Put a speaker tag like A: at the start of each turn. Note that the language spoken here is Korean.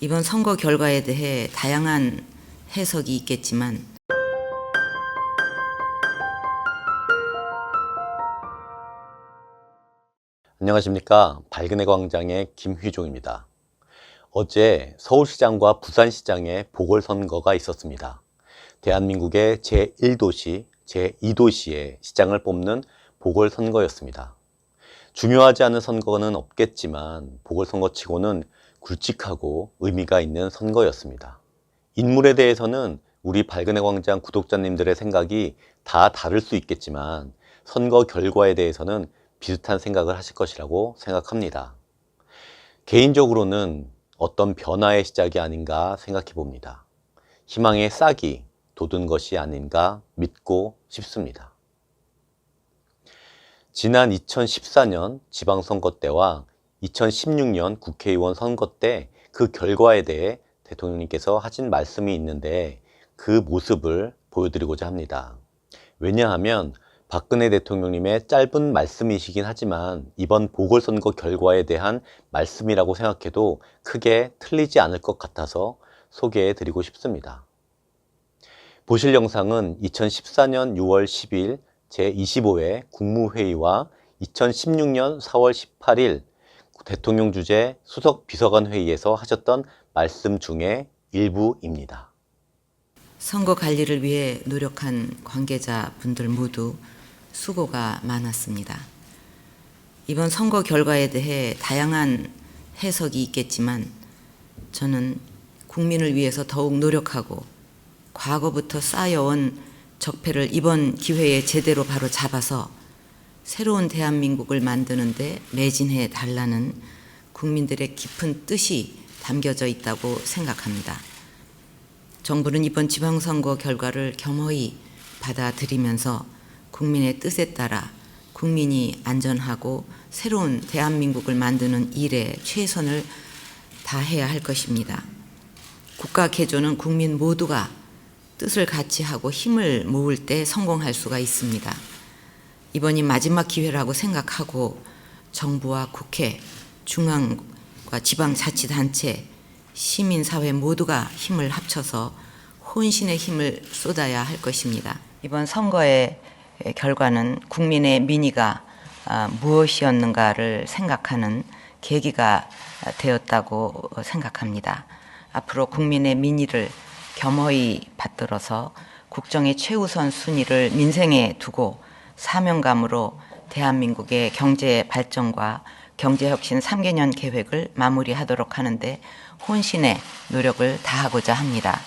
A: 이번 선거 결과에 대해 다양한 해석이 있겠지만
B: 안녕하십니까. 밝은의 광장의 김휘종입니다. 어제 서울시장과 부산시장의 보궐선거가 있었습니다. 대한민국의 제1도시, 제2도시의 시장을 뽑는 보궐선거였습니다. 중요하지 않은 선거는 없겠지만 보궐선거 치고는 굵직하고 의미가 있는 선거였습니다. 인물에 대해서는 우리 밝은의 광장 구독자님들의 생각이 다 다를 수 있겠지만 선거 결과에 대해서는 비슷한 생각을 하실 것이라고 생각합니다. 개인적으로는 어떤 변화의 시작이 아닌가 생각해 봅니다. 희망의 싹이 돋은 것이 아닌가 믿고 싶습니다. 지난 2014년 지방선거 때와 2016년 국회의원 선거 때 그 결과에 대해 대통령님께서 하신 말씀이 있는데 그 모습을 보여드리고자 합니다. 왜냐하면 박근혜 대통령님의 짧은 말씀이시긴 하지만 이번 보궐선거 결과에 대한 말씀이라고 생각해도 크게 틀리지 않을 것 같아서 소개해 드리고 싶습니다. 보실 영상은 2014년 6월 10일 제25회 국무회의와 2016년 4월 18일 대통령 주재 수석 비서관 회의에서 하셨던 말씀 중에 일부입니다.
A: 선거 관리를 위해 노력한 관계자분들 모두 수고가 많았습니다. 이번 선거 결과에 대해 다양한 해석이 있겠지만 저는 국민을 위해서 더욱 노력하고 과거부터 쌓여온 적폐를 이번 기회에 제대로 바로 잡아서 새로운 대한민국을 만드는데 매진해 달라는 국민들의 깊은 뜻이 담겨져 있다고 생각합니다. 정부는 이번 지방선거 결과를 겸허히 받아들이면서 국민의 뜻에 따라 국민이 안전하고 새로운 대한민국을 만드는 일에 최선을 다해야 할 것입니다. 국가 개조는 국민 모두가 뜻을 같이 하고 힘을 모을 때 성공할 수가 있습니다. 이번이 마지막 기회라고 생각하고 정부와 국회, 중앙과 지방자치단체, 시민사회 모두가 힘을 합쳐서 혼신의 힘을 쏟아야 할 것입니다. 이번 선거의 결과는 국민의 민의가 아, 무엇이었는가를 생각하는 계기가 되었다고 생각합니다. 앞으로 국민의 민의를 겸허히 받들어서 국정의 최우선 순위를 민생에 두고 사명감으로 대한민국의 경제 발전과 경제혁신 3개년 계획을 마무리하도록 하는데 혼신의 노력을 다하고자 합니다.